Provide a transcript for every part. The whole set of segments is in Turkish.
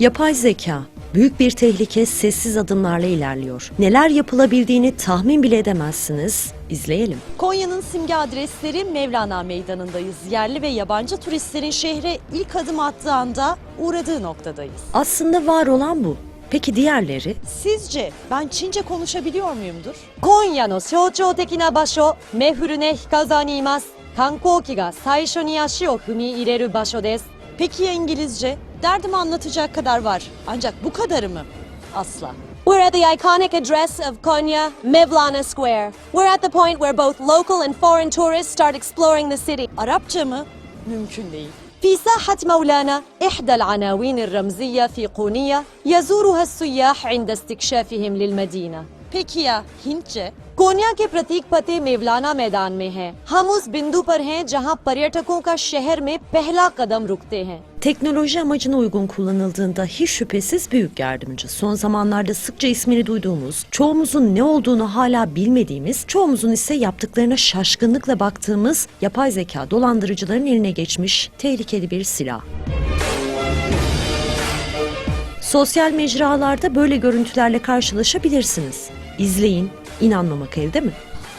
Yapay zeka büyük bir tehlike sessiz adımlarla ilerliyor. Neler yapılabildiğini tahmin bile edemezsiniz. İzleyelim. Konya'nın simge adresleri Mevlana Meydanı'ndayız. Yerli ve yabancı turistlerin şehre ilk adım attığı anda uğradığı noktadayız. Aslında var olan bu. Peki diğerleri? Sizce ben Çince konuşabiliyor muyumdur? Konya no shouchou teki na basho mehurune hikazani imasu. Kankouki ga saisho ni ashi o fumi ireru basho desu. Peki ya İngilizce? Derdimi anlatacak kadar var. Ancak bu kadarı mı? Asla. We're at the iconic address of Konya, Mevlana Square. We're at the point where both local and foreign tourists start exploring the city. Arapça mı? Mümkün değil. في ساحة مولانا إحدى العناوين الرمزية في قونية يزورها السياح عند استكشافهم للمدينة. Peki ya Hintçe? कोनिया के प्रतीक पते मेवलाना मैदान में है हम उस बिंदु पर हैं जहां पर्यटकों का शहर में पहला कदम रुकते हैं Teknoloji amacına uygun kullanıldığında hiç şüphesiz büyük yardımcı. Son zamanlarda sıkça ismini duyduğumuz, çoğumuzun ne olduğunu hala bilmediğimiz, çoğumuzun ise yaptıklarına şaşkınlıkla baktığımız yapay zeka dolandırıcıların eline geçmiş tehlikeli bir silah. Sosyal mecralarda böyle görüntülerle karşılaşabilirsiniz. İzleyin, inanmamak elde mi?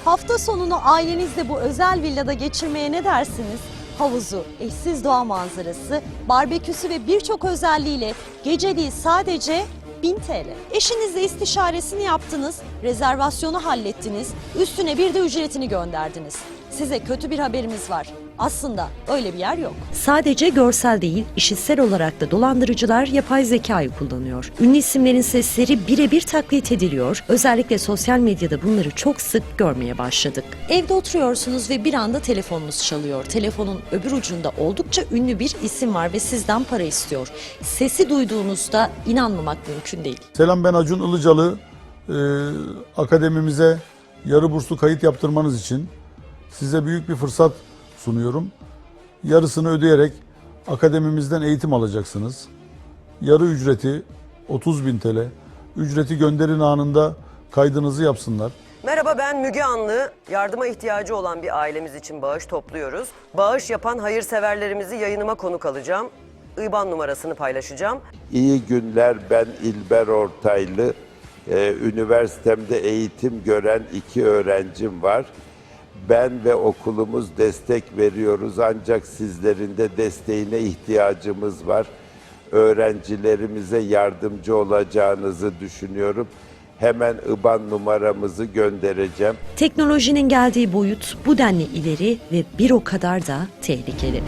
Hafta sonunu ailenizle bu özel villada geçirmeye ne dersiniz? Havuzu, eşsiz doğa manzarası, barbeküsü ve birçok özelliğiyle geceliği sadece 1000 TL. Eşinizle istişaresini yaptınız, rezervasyonu hallettiniz, üstüne bir de ücretini gönderdiniz. Size kötü bir haberimiz var. Aslında öyle bir yer yok. Sadece görsel değil, işitsel olarak da dolandırıcılar yapay zekayı kullanıyor. Ünlü isimlerin sesleri birebir taklit ediliyor. Özellikle sosyal medyada bunları çok sık görmeye başladık. Evde oturuyorsunuz ve bir anda telefonunuz çalıyor. Telefonun öbür ucunda oldukça ünlü bir isim var ve sizden para istiyor. Sesi duyduğunuzda inanmamak mümkün değil. Selam ben Acun Ilıcalı. Ee, akademimize yarı burslu kayıt yaptırmanız için size büyük bir fırsat sunuyorum. Yarısını ödeyerek akademimizden eğitim alacaksınız. Yarı ücreti 30 bin TL. Ücreti gönderin anında kaydınızı yapsınlar. Merhaba ben Müge Anlı. Yardıma ihtiyacı olan bir ailemiz için bağış topluyoruz. Bağış yapan hayırseverlerimizi yayınıma konuk alacağım. IBAN numarasını paylaşacağım. İyi günler ben İlber Ortaylı. Ee, üniversitemde eğitim gören iki öğrencim var. Ben ve okulumuz destek veriyoruz ancak sizlerin de desteğine ihtiyacımız var. Öğrencilerimize yardımcı olacağınızı düşünüyorum. Hemen IBAN numaramızı göndereceğim. Teknolojinin geldiği boyut bu denli ileri ve bir o kadar da tehlikeli.